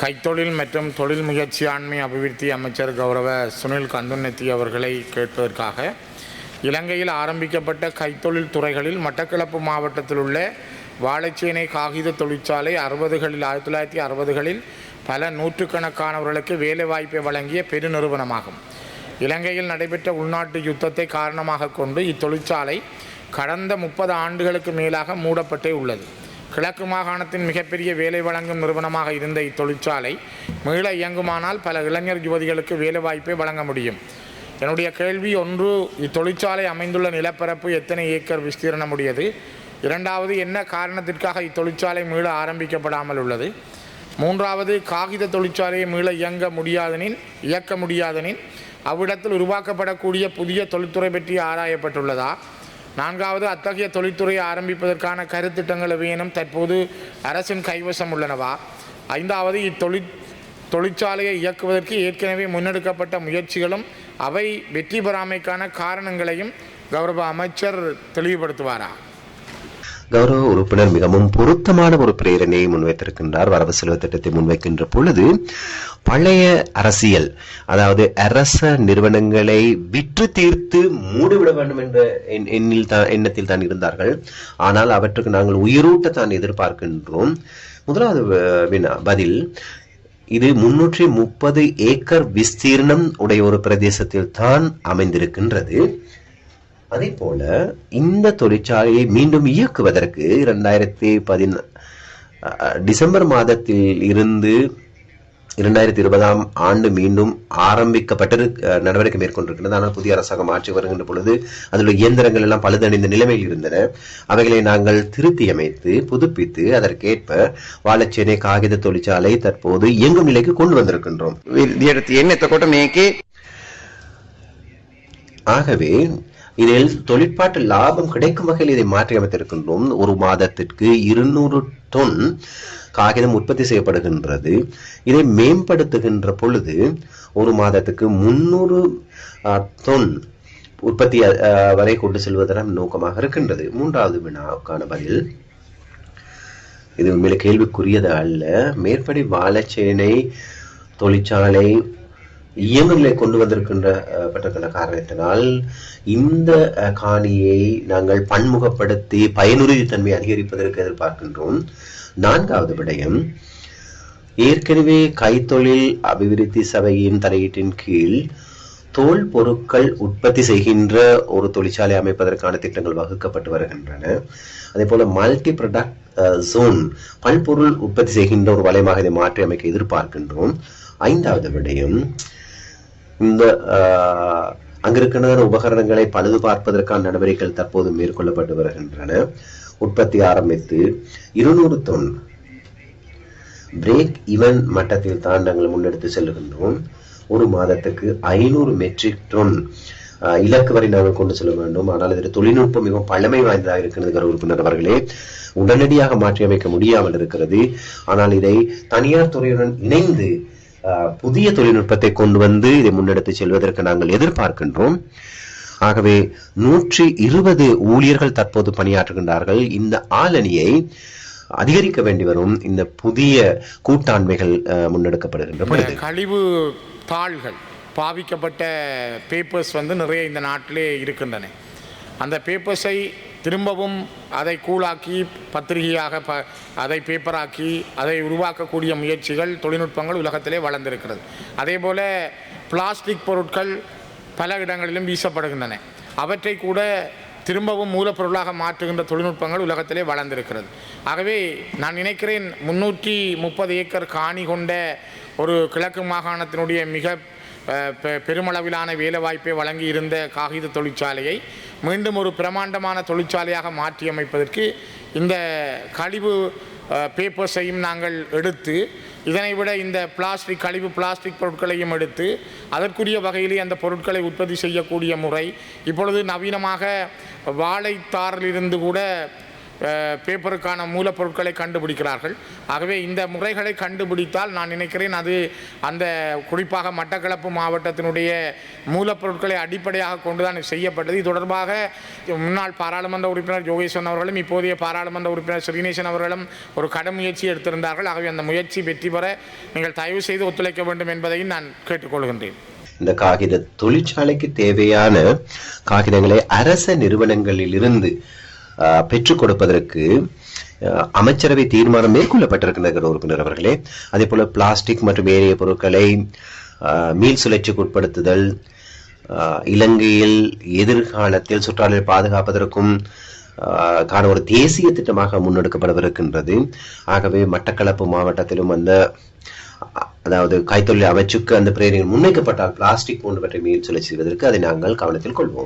கைத்தொழில் மற்றும் தொழில் முயற்சியாண்மை அபிவிருத்தி அமைச்சர் கௌரவ சுனில் கந்துநெத்தி அவர்களை கேட்பதற்காக இலங்கையில் ஆரம்பிக்கப்பட்ட கைத்தொழில் துறைகளில் மட்டக்களப்பு மாவட்டத்தில் உள்ள வாழைச்சேனை காகித தொழிற்சாலை அறுபதுகளில் ஆயிரத்தி தொள்ளாயிரத்தி அறுபதுகளில் பல நூற்றுக்கணக்கானவர்களுக்கு வேலைவாய்ப்பை வழங்கிய பெருநிறுவனமாகும். இலங்கையில் நடைபெற்ற உள்நாட்டு யுத்தத்தை காரணமாக கொண்டு இத்தொழிற்சாலை கடந்த முப்பது ஆண்டுகளுக்கு மேலாக மூடப்பட்டே உள்ளது. கிழக்கு மாகாணத்தின் மிகப்பெரிய வேலை வழங்கும் நிறுவனமாக இருந்த இத்தொழிற்சாலை மீள இயங்குமானால் பல இளைஞர் யுவதிகளுக்கு வேலைவாய்ப்பை வழங்க முடியும். என்னுடைய கேள்வி ஒன்று இத்தொழிற்சாலை அமைந்துள்ள நிலப்பரப்பு எத்தனை ஏக்கர் விஸ்தீரணம் உடையது? இரண்டாவது என்ன காரணத்திற்காக இத்தொழிற்சாலை மீள ஆரம்பிக்கப்படாமல் உள்ளது? மூன்றாவது காகித தொழிற்சாலையை மீள இயங்க முடியாதெனின் இயக்க முடியாதெனின் அவ்விடத்தில் உருவாக்கப்படக்கூடிய புதிய தொழில்துறை பற்றி ஆராயப்பட்டுள்ளதா? நான்காவது அத்தகைய தொழில்துறையை ஆரம்பிப்பதற்கான கருத்திட்டங்கள் எவையேனும் தற்போது அரசின் கைவசம் உள்ளனவா? ஐந்தாவது இத்தொழிற் தொழிற்சாலையை இயக்குவதற்கு ஏற்கனவே முன்னெடுக்கப்பட்ட முயற்சிகளும் அவை வெற்றி பெறாமைக்கான காரணங்களையும் கௌரவ அமைச்சர் தெளிவுபடுத்துவாரா? கௌரவ உறுப்பினர் மிகவும் பொருத்தமான ஒரு பிரேரணையை முன்வைத்திருக்கின்றார். வரவு செலவு திட்டத்தை முன்வைக்கின்ற பொழுது பழைய அரசியல் அதாவது அரச நிறுவனங்களை விற்று தீர்த்து மூடிவிட வேண்டும் என்ற எண்ணில் தான் எண்ணத்தில் தான் இருந்தார்கள். ஆனால் அவற்றுக்கு நாங்கள் உயிரூட்டத்தான் எதிர்பார்க்கின்றோம். முதலாவது வினா பதில் இது முன்னூற்றி முப்பது ஏக்கர் விஸ்தீர்ணம் உடைய ஒரு பிரதேசத்தில் தான் அமைந்திருக்கின்றது. அதே போல இந்த தொழிற்சாலையை மீண்டும் இயக்குவதற்கு இரண்டாயிரத்தி பதின டிசம்பர் மாதத்தில் இருந்து இரண்டாயிரத்தி இருபதாம் ஆண்டு மீண்டும் ஆரம்பிக்கப்பட்டிருக்க நடவடிக்கை மேற்கொண்டிருக்கின்றது ஆனால் புதிய அரசாங்கம் ஆட்சி வருகின்ற பொழுது அதில் இயந்திரங்கள் எல்லாம் பழுதடைந்த நிலைமையில் இருந்தன. அவைகளை நாங்கள் திருத்தியமைத்து புதுப்பித்து அதற்கேற்ப வாழச்சேனை காகித தொழிற்சாலை தற்போது இயங்கும் நிலைக்கு கொண்டு வந்திருக்கின்றோம். ஆகவே இதில் தொழிற்பாட்டு லாபம் கிடைக்கும் வகையில் இதை மாற்றி அமைத்திருக்கின்றோம். ஒரு மாதத்திற்கு இருநூறு தொன் காகிதம் உற்பத்தி செய்யப்படுகின்றது. இதை மேம்படுத்துகின்ற பொழுது ஒரு மாதத்துக்கு முன்னூறு தொன் உற்பத்தி வரை கொண்டு செல்வதன் நோக்கமாக இருக்கின்றது. மூன்றாவது வினாவுக்கான பதில். இது உண்மையில கேள்விக்குரியது அல்ல. மேற்படி வாழைச்சேனை தொழிற்சாலை இயங்குநிலை கொண்டு வந்திருக்கின்ற பட்டிருக்கின்ற காரணத்தினால் இந்த காணியை நாங்கள் பன்முகப்படுத்தி பயனுறுதித்தன்மை அதிகரிப்பதற்கு எதிர்பார்க்கின்றோம். நான்காவது விடயம் ஏற்கனவே கைத்தொழில் அபிவிருத்தி சபையின் தலையீட்டின் கீழ் தோல் பொருட்கள் உற்பத்தி செய்கின்ற ஒரு தொழிற்சாலை அமைப்பதற்கான திட்டங்கள் வகுக்கப்பட்டு வருகின்றன. அதே போல மல்டி ப்ரொடக்ட் ஜோன் பல்பொருள் உற்பத்தி செய்கின்ற ஒரு வலயமாக இதை மாற்றி அமைக்க எதிர்பார்க்கின்றோம். ஐந்தாவது விடயம் இந்த அங்கிருக்கின்ற உபகரணங்களை பழுது பார்ப்பதற்கான நடவடிக்கைகள் தற்போது மேற்கொள்ளப்பட்டு வருகின்றன. உற்பத்தி ஆரம்பித்து இருநூறு தொன் பிரேக் இவன் மட்டத்தில் தான் நாங்கள் முன்னெடுத்து செல்லுகின்றோம். ஒரு மாதத்துக்கு ஐநூறு மெட்ரிக் டன் அஹ், இலக்கு வரை நாங்கள் கொண்டு செல்ல வேண்டும். ஆனால் இதில் தொழில்நுட்பம் மிகவும் பழமை வாய்ந்ததாக இருக்கிறது கௌரவ உறுப்பினர் அவர்களே. உடனடியாக மாற்றியமைக்க முடியாமல் இருக்கிறது. ஆனால் இதை தனியார் துறையுடன் இணைந்து புதிய தொழில்நுட்பத்தை கொண்டு வந்து இதை முன்னெடுத்து செல்வதற்கு நாங்கள் எதிர்பார்க்கின்றோம். ஆகவே நூற்றி இருபது ஊழியர்கள் தற்போது பணியாற்றுகின்றார்கள். இந்த ஆளணியை அதிகரிக்க வேண்டி வரும் இந்த புதிய கூட்டாண்மைகள் அஹ், முன்னெடுக்கப்படுகின்ற பொழுது. கழிவு தாள்கள் பாவிக்கப்பட்ட பேப்பர்ஸ் வந்து நிறைய இந்த நாட்டிலே இருக்கின்றன. அந்த பேப்பர்ஸை திரும்பவும் அதை கூழாக்கி பத்திரிகையாக ப அதை பேப்பராக்கி அதை உருவாக்கக்கூடிய முயற்சிகள் தொழில்நுட்பங்கள் உலகத்திலே வளர்ந்திருக்கிறது. அதே போல் பிளாஸ்டிக் பொருட்கள் பல இடங்களிலும் வீசப்படுகின்றன. அவற்றை கூட திரும்பவும் மூலப்பொருளாக மாற்றுகின்ற தொழில்நுட்பங்கள் உலகத்திலே வளர்ந்திருக்கிறது. ஆகவே நான் நினைக்கிறேன் முன்னூற்றி முப்பது ஏக்கர் காணி கொண்ட ஒரு கிழக்கு மாகாணத்தினுடைய மிக பெருமளவிலான வேலைவாய்ப்பை வழங்கி இருந்த காகித தொழிற்சாலையை மீண்டும் ஒரு பிரமாண்டமான தொழிற்சாலையாக மாற்றியமைப்பதற்கு இந்த கழிவு பேப்பர்ஸையும் நாங்கள் எடுத்து இதனை விட இந்த பிளாஸ்டிக் கழிவு பிளாஸ்டிக் பொருட்களையும் எடுத்து அதற்குரிய வகையிலே அந்த பொருட்களை உற்பத்தி செய்யக்கூடிய முறை இப்பொழுது நவீனமாக வாழைத்தாரிலிருந்து கூட பேப்பருக்கான மூலப்பொருட்களை கண்டுபிடிக்கிறார்கள். ஆகவே இந்த முறைகளை கண்டுபிடித்தால் நான் நினைக்கிறேன் அது அந்த குறிப்பாக மட்டக்களப்பு மாவட்டத்தினுடைய மூலப்பொருட்களை அடிப்படையாக கொண்டுதான் செய்யப்பட்டது. இது தொடர்பாக முன்னாள் பாராளுமன்ற உறுப்பினர் யோகேஸ்வரன் அவர்களும் இப்போதைய பாராளுமன்ற உறுப்பினர் ஸ்ரீநேசன் அவர்களும் ஒரு கடும் முயற்சி எடுத்திருந்தார்கள். ஆகவே அந்த முயற்சி வெற்றி பெற நீங்கள் தயவு செய்து ஒத்துழைக்க வேண்டும் என்பதையும் நான் கேட்டுக்கொள்கின்றேன். இந்த காகித தொழிற்சாலைக்கு தேவையான காகிதங்களை அரச நிறுவனங்களிலிருந்து இருந்து பெற்றுக் கொடுப்பதற்கு அமைச்சரவை தீர்மானம் மேற்கொள்ளப்பட்டிருக்கின்ற உறுப்பினர் அவர்களே. அதே போல பிளாஸ்டிக் மற்றும் ஏனைய பொருட்களை மீள் சுழற்சிக்கு உட்படுத்துதல் இலங்கையில் எதிர்காலத்தில் சுற்றாலை பாதுகாப்பதற்கும் காண கான ஒரு தேசிய திட்டமாக முன்னெடுக்கப்படவிருக்கின்றது ஆகவே மட்டக்களப்பு மாவட்டத்திலும் அந்த அதாவது கைத்தொழில் அமைச்சுக்கு அந்த பிரேரில் முன்வைக்கப்பட்டால் பிளாஸ்டிக் போன்றவற்றை மீள் சுழற்சி செய்வதற்கு அதை நாங்கள் கவனத்தில் கொள்வோம்.